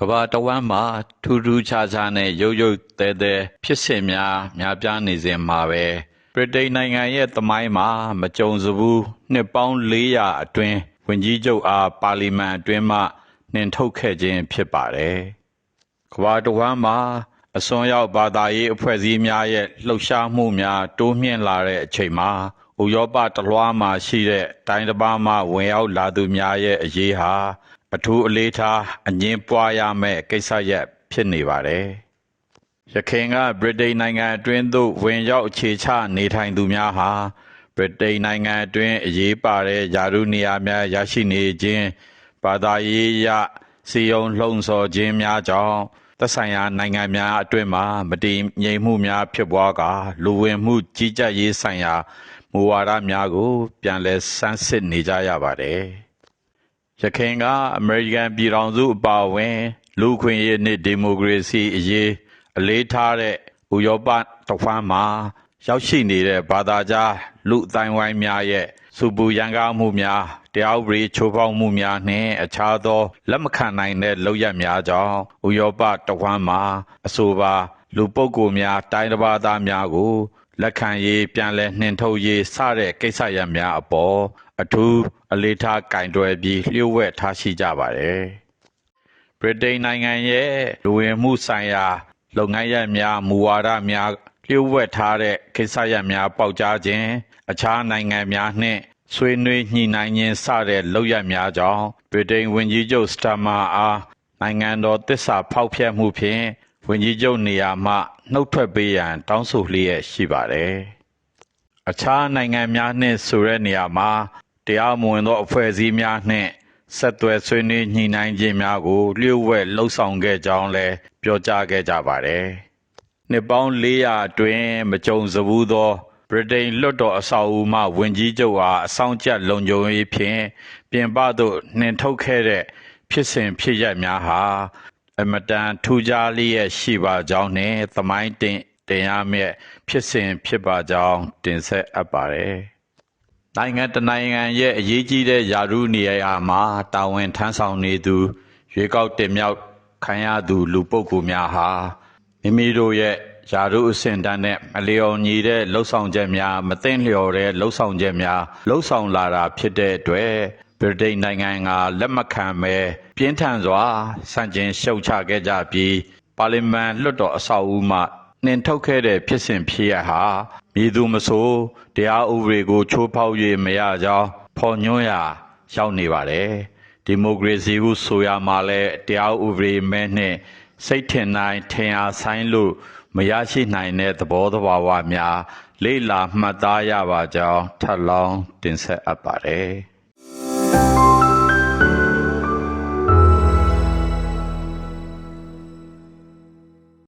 ကမ္ဘာတဝန်းမှာထူးထူးခြားခြားနဲ့ရုပ်ရုပ်သဲသဲဖြစ်စဉ်များများပြားနေစဉ်မှာပဲဗြိတိန်နိုင်ငံရဲ့သမိုင်းမှာမကြုံစဘူးနှစ်ပေါင်း400အတွင်းဝင်ကြီးချုပ်အားပါလီမန်အတွင်းမှနှင်ထုတ်ခဲ့ခြင်းဖြစ်ပါတယ်။ကမ္ဘာတဝန်းမှာအစွန်ရောက်ဘာသာရေးအဖွဲ့အစည်းများရဲ့လှုပ်ရှားမှုများတိုးမြင့်လာတဲ့အချိန်မှာဥရောပတလွှားမှာရှိတဲ့တိုင်းတစ်ပါးမှဝင်ရောက်လာသူများရဲ့အရေးဟာ အထူးအလေးထားအငင်းပွားရမယ့်ကိစ္စရပ်ဖြစ်နေပါတယ်။ရခိုင်ကဗြိတိန်နိုင်ငံအတွင်းသို့ဝင်ရောက်အခြေချနေထိုင်သူများဟာဗြိတိန်နိုင်ငံအတွင်းအရေးပါတဲ့ယာရုနေရာများရရှိနေခြင်းဘာသာရေးအရစီယုံလှုံ့ဆော်ခြင်းများကြောင့်သက်ဆိုင်ရာနိုင်ငံများအတွင်းမှာမတည်ငြိမ်မှုများဖြစ်ပွားကာလူဝင်မှုကြီးကြပ်ရေးဆိုင်ရာမူဝါဒများကို ပြန်လည်ဆန်းစစ်နေကြရပါတယ်။ ရခိုင်ကအမေရိကန်ပြည်ထောင်စုအပါအဝင် လူ့အခွင့်အရေးနှင့်ဒီမိုကရေစီအရေးအလေးထားတဲ့ဥရောပတစ်ဝန်းမှာ ရောက်ရှိနေတဲ့ဘာသာကြားလူ့အတိုင်းဝိုင်းများရဲ့စူပူရန်ကားမှုများတရားဥပဒေချိုးဖောက်မှုများနှင့်အခြားသောလက်မခံနိုင်တဲ့လုပ်ရပ်များကြောင့်ဥရောပတစ်ဝန်းမှာအဆိုပါ လူပုဂ္ဂိုလ်များတိုင်းတစ်ပါးသားများကိုလက်ခံရေးပြန်လည်နှင်ထုတ်ရေးစတဲ့ကိစ္စရပ်များအပေါ် အထူးအလေးထားကင်တွယ်ပြီးလျှို့ဝှက်ထားရှိကြပါတယ်။ဗြိတိန်နိုင်ငံရဲ့လူဝင်မှုဆိုင်ရာလုပ်ငန်းရပ်များမူဝါဒများလျှို့ဝှက်ထားတဲ့ကိစ္စရပ်များပေါက်ကြားခြင်း အခြားနိုင်ငံများနှင့်ဆွေးနွေးညှိနှိုင်းခြင်းစတဲ့လုပ်ရပ်များကြောင့်ဗြိတိန်ဝန်ကြီးချုပ်စတာမာအားနိုင်ငံတော်သစ္စာဖောက်ဖျက်မှုဖြင့်ဝန်ကြီးချုပ်နေရာမှနှုတ်ထွက်ပေးရန်တောင်းဆိုလျက်ရှိပါတယ်။အခြားနိုင်ငံများနှင့်ဆိုတဲ့နေရာမှာ တရားမဝင်သောအဖွဲ့အစည်းများနှင့်ဆက်သွယ်ဆွေးနွေးညှိနှိုင်းခြင်းများကိုလျှို့ဝှက်လှုပ်ဆောင်ခဲ့ကြောင်းလည်းပြောကြားခဲ့ကြပါတယ်။နှစ်ပေါင်း400အတွင်းမကြုံစဘူးသောဗြိတိန်လွှတ်တော်အဆောက်အဦမှဝင်ကြီးချုပ်အားအဆောင်ကျပ်လုံခြုံရေးဖြင့်ပြင်ပသို့နှင်ထုတ်ခဲ့တဲ့ဖြစ်စဉ်ဖြစ်ရပ်များဟာအမတန်ထူးခြားလျက်ရှိပါကြောင်းနှင့်သမိုင်းတင်တင်ရမည့်ဖြစ်စဉ်ဖြစ်ပါကြောင်းတင်ဆက်အပ်ပါတယ်။ နိုင်ငံတစ်နိုင်ငံရဲ့အရေးကြီးတဲ့ယာရုနေရာမှာတာဝန်ထမ်းဆောင်နေသူရွေးကောက်တင်မြှောက်ခံရသူလူပုဂ္ဂိုလ်များဟာမိမိတို့ရဲ့ယာရုအဆင့်တန်းနဲ့မလျော်ညီတဲ့လှုပ်ဆောင်ချက်များမသင့်လျော်တဲ့လှုပ်ဆောင်ချက်များလှုပ်ဆောင်လာတာဖြစ်တဲ့အတွက်ဗြိတိန်နိုင်ငံကလက်မခံဘဲပြင်းထန်စွာဆန့်ကျင်ရှုတ်ချခဲ့ကြပြီးပါလီမန်လွှတ်တော်အဆောက်အဦမှ နှင်ထုတ်ခဲ့တဲ့ဖြစ်စဉ်ဖြစ်ရပ်ဟာမည်သူမဆိုတရားဥပဒေကို ချိုးဖောက်၍မရကြောင်းဖော်ညွှန်းရာရောက်နေပါတယ်ဒီမိုကရေစီဟုဆိုရမှာလဲတရားဥပဒေမဲ့နှင့်စိတ်ထင်တိုင်းထင်အားဆိုင်လို့မရရှိနိုင်တဲ့သဘောသဘာဝများလေ့လာမှတ်သားရပါကြောင်းထပ်လောင်းတင်ဆက်အပ်ပါတယ်